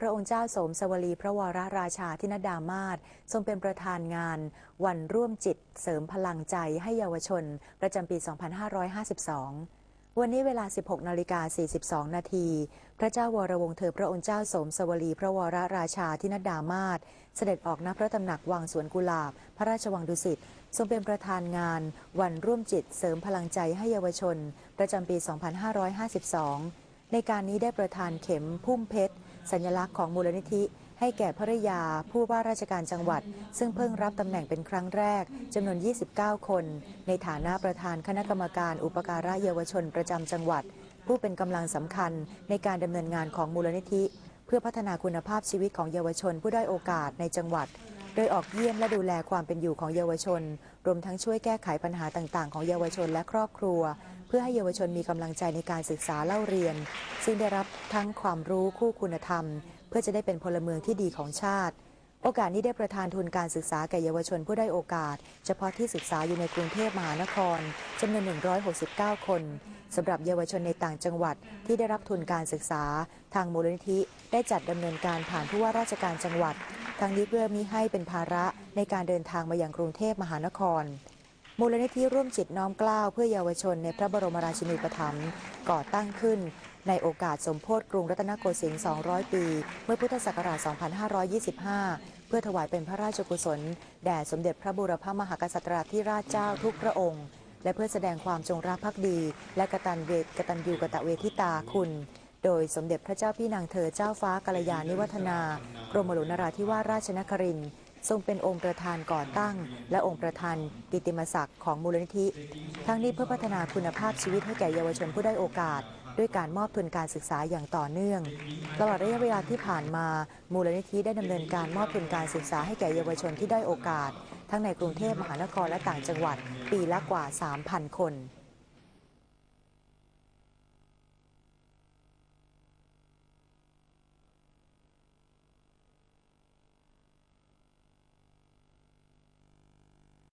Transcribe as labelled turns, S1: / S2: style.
S1: พระองค์เจ้าสมสวลีพระวรราชาธินดามาศทรงเป็นประธานงาน วันร่วมจิตเสริมพลังใจให้เยาวชน ประจำปี 2552 วันนี้เวลา 16นาฬิกา42 นาที พระเจ้าวรวงเธอพระองค์เจ้าสมสวลีพระวรราชาธินดามาศเสด็จออกณพระตำหนักวังสวนกุหลาบ พระราชวังดุสิตทรงเป็นประธานงาน วันร่วมจิตเสริมพลังใจให้เยาวชน ประจำปี 2552 ในการนี้ได้ประธานเข็มพุ่มเพชร สัญลักษณ์ของมูลนิธิ ให้แก่ภรยาผู้ว่าราชการจังหวัด ซึ่งเพิ่งรับตำแหน่งเป็นครั้งแรกจำนวน 29 คน ในฐานะประธานคณะกรรมการอุปการะเยาวชนประจำจังหวัด ผู้เป็นกำลังสำคัญในการดำเนินงานของมูลนิธิ เพื่อพัฒนาคุณภาพชีวิตของเยาวชนผู้ได้อยโอกาสในจังหวัด โดยออกเยี่ยมและดูแลความเป็นอยู่ของเยาวชน รวมทั้งช่วยแก้ไขปัญหาต่างๆ ของเยาวชนและครอบครัว เพื่อให้เยาวชนมีกำลังใจในการศึกษาเล่าเรียน ซึ่งได้รับทั้งความรู้คู่คุณธรรม เพื่อจะได้เป็นพลเมืองที่ดีของชาติ โอกาสนี้ได้ประทานทุนการศึกษาแก่เยาวชนผู้ได้โอกาส เฉพาะที่ศึกษาอยู่ในกรุงเทพมหานครจำนวน 169 คนสำหรับเยาวชนในต่างจังหวัดที่ได้รับทุนการศึกษา ทางมูลนิธิได้จัดดำเนินการผ่านผู้ว่าราชการจังหวัด ทั้งนี้เพื่อมิให้เป็นภาระในการเดินทางมายังกรุงเทพมหานคร มูลนิธิร่วมจิตน้อมเกล้าเพื่อเยาวชนในพระบรมราชินีปถัมภ์ก่อตั้งขึ้น ในโอกาสสมโพธิกรุงรัตนโกสินทร์ 200 ปี เมื่อพุทธศักราช 2525 เพื่อถวายเป็นพระราชกุศล แด่สมเด็จพระบุรพมหากษัตริย์ที่ราชเจ้าทุกพระองค์ และเพื่อแสดงความจงรักภักดี และกตัญเวทกตัญญูกตเวทิตาคุณ โดยสมเด็จพระเจ้าพี่นางเธอเจ้าฟ้ากัลยาณิวัฒนากรมหลวงนราธิวาสราชนครินทร์ทรงเป็นองค์ประธานก่อตั้ง และองค์ประธานกิติมศักดิ์ของมูลนิธิ ทั้งนี้เพื่อพัฒนาคุณภาพชีวิตให้แก่เยาวชนผู้ได้โอกาส ด้วยการมอบทุนการศึกษาอย่างต่อเนื่อง ตลอดระยะเวลาที่ผ่านมา มูลนิธิได้ดำเนินการมอบทุนการศึกษาให้แก่เยาวชนที่ได้โอกาส ทั้งในกรุงเทพมหานครและต่างจังหวัด ปีละกว่า 3,000 คน